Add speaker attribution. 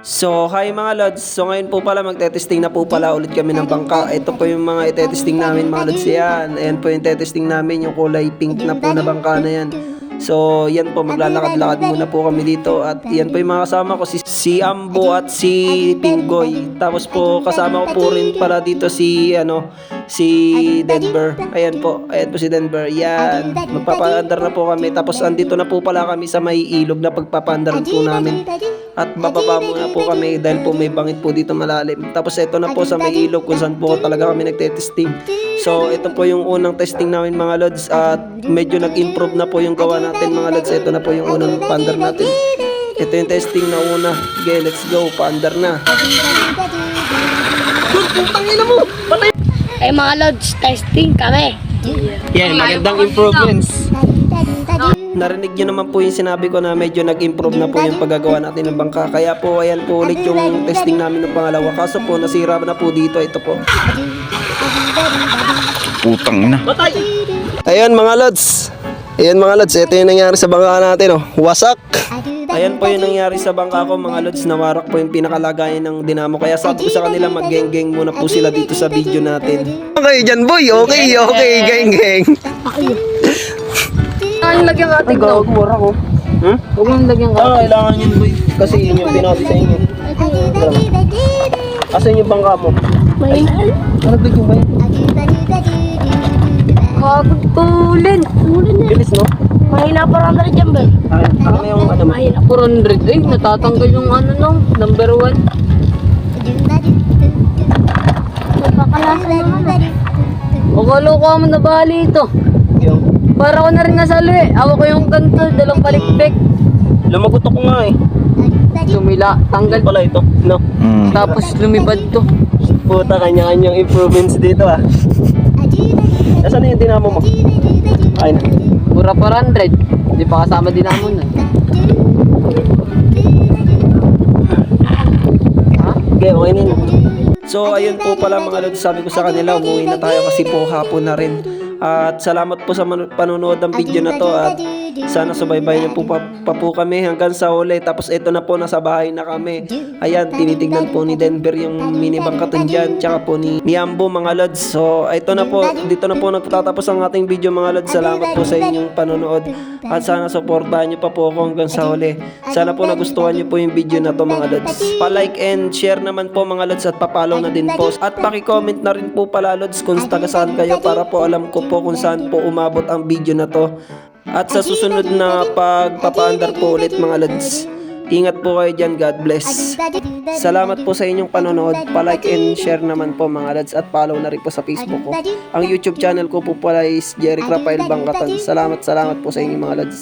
Speaker 1: So, hi mga lods. So, ngayon po pala magte-testing na po pala ulit kami ng bangka. Ito po yung mga itetesting namin mga lods yan. Ayan po yung itetesting namin, yung kulay pink na po na bangka na yan. So, yan po, maglalakad-lakad muna po kami dito. At yan po yung mga kasama ko, si, si Ambo at si Pinggoy. Tapos po, kasama ko po rin pala dito si, ano, si Denver. Ayan po, ayan po si Denver. Yan, magpapaandar na po kami. Tapos andito na po pala kami sa may ilog na pagpapaandar po namin. At bababa muna po kami dahil po may bangit po dito malalim. Tapos ito na po sa may ilog kung saan po talaga kami nagte-testing. So ito po yung unang testing namin mga lods at medyo nag-improve na po yung gawa natin mga lods. Ito na po yung unang paandar natin. Ito yung testing na una. Okay, let's go. Paandar na.
Speaker 2: Ay mga lods, testing kami.
Speaker 1: Yan, magandang improvements. Narinig nyo naman po yung sinabi ko na medyo nag-improve na po yung paggagawa natin ng bangka. Kaya po, ayan po ulit yung testing namin ng pangalawa. Kaso po, nasira na po dito. Ito po.
Speaker 3: Putang ina.
Speaker 1: Ayan mga lods. Ayan mga lods. Ito yung nangyari sa bangka natin. Oh. Wasak. Ayan po yung nangyari sa bangka ko mga lods. Nawarak po yung pinakalagayan ng dinamo. Kaya sabi ko sa kanila mag-geng-geng muna po sila dito sa video natin. Okay dyan boy. Okay, okay. Geng-geng.
Speaker 2: Ang lagyan ka ating
Speaker 1: Ikaw, mura ko. Hmm?
Speaker 2: Huwag mong lagyan ka.
Speaker 1: Ah, kailangan yun boy. Kasi yun yung binabi sa inyo. Asan yung bangka mo?
Speaker 2: May
Speaker 1: Ano ba yung bay?
Speaker 2: Kagod tulin. Tulin na.
Speaker 1: Bilis no?
Speaker 2: Mahina pa rin rin dyan, Ben.
Speaker 1: Ah, ano yung ano mo?
Speaker 2: Mahina. 400. Eh, natatanggal yung ano nung number 1. Napakalasan naman. O kaloka mo na bali ito.
Speaker 1: Yung
Speaker 2: Para ko na rin nasalo eh. Awa ko yung ganito, dalawang palikpik.
Speaker 1: lumagot ako nga eh.
Speaker 2: Tumila, tanggal.
Speaker 1: Pala ito. No?
Speaker 3: Mm.
Speaker 2: Tapos lumipad to.
Speaker 1: Puta, kanya-kanyang improvements dito ah. Nasaan na yung dinamo mo? Ay na.
Speaker 2: Pura 400. Hindi pa kasama din namin nun. Ha?
Speaker 1: Okay, okay na yun. So, ayun po pala mga lods, sabi ko sa kanila, umuwi na tayo kasi po hapon na rin. At salamat po sa manu- panonood ng video na to at sana subaybay niyo po pa, pa po kami hanggang sa uli. Tapos ito na po, nasa bahay na kami. Ayan, tinitignan po ni Denver yung mini bangkaton dyan, tsaka po ni, ni Ambo mga lods. So, ito na po, dito na po nagtatapos ang ating video mga lods. Salamat po sa inyong panonood at sana supportahan niyo pa po ako hanggang sa uli. Sana po nagustuhan niyo po yung video na to mga lods. Pa-like and share naman po mga lods at papalo na din po. At paki-comment na rin po pala lods kung taga saan kayo para po alam ko po kung saan po umabot ang video na to. At sa susunod na pagpapaandar po ulit mga lods. Ingat po kayo dyan. God bless. Salamat po sa inyong panonood. Pa-like and share naman po mga lods at follow na rin po sa Facebook ko. Ang YouTube channel ko po pala is Jerry Rafael Bangkatan. Salamat, salamat po sa inyong mga lods.